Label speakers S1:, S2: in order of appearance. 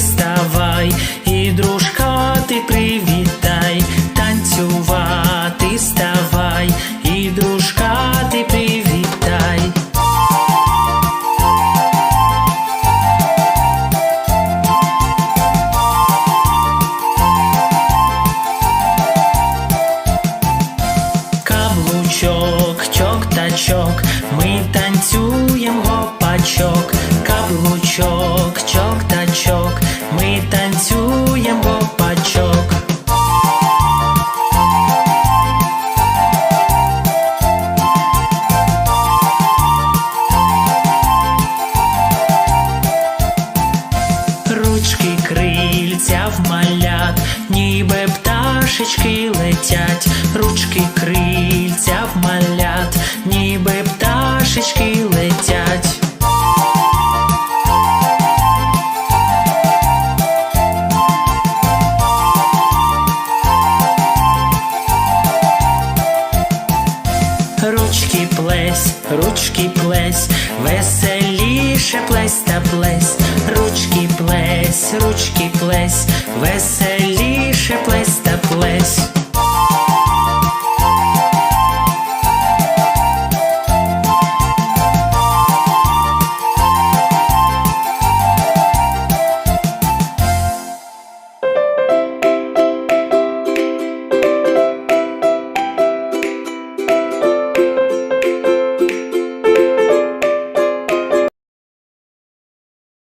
S1: ставай, і дружка ти привітай, танцювати ставай, і дружка ти привітай. Каблучок, чок та чок, ми танцюємо гопачок, каблучок, чок та малят, ніби пташечки летять, ручки крильця в малят, ніби пташечки летять. Ручки плесь, ручки плесь, веселіше плесь та плесь, ручки плесь, веселіше плесь та плесь.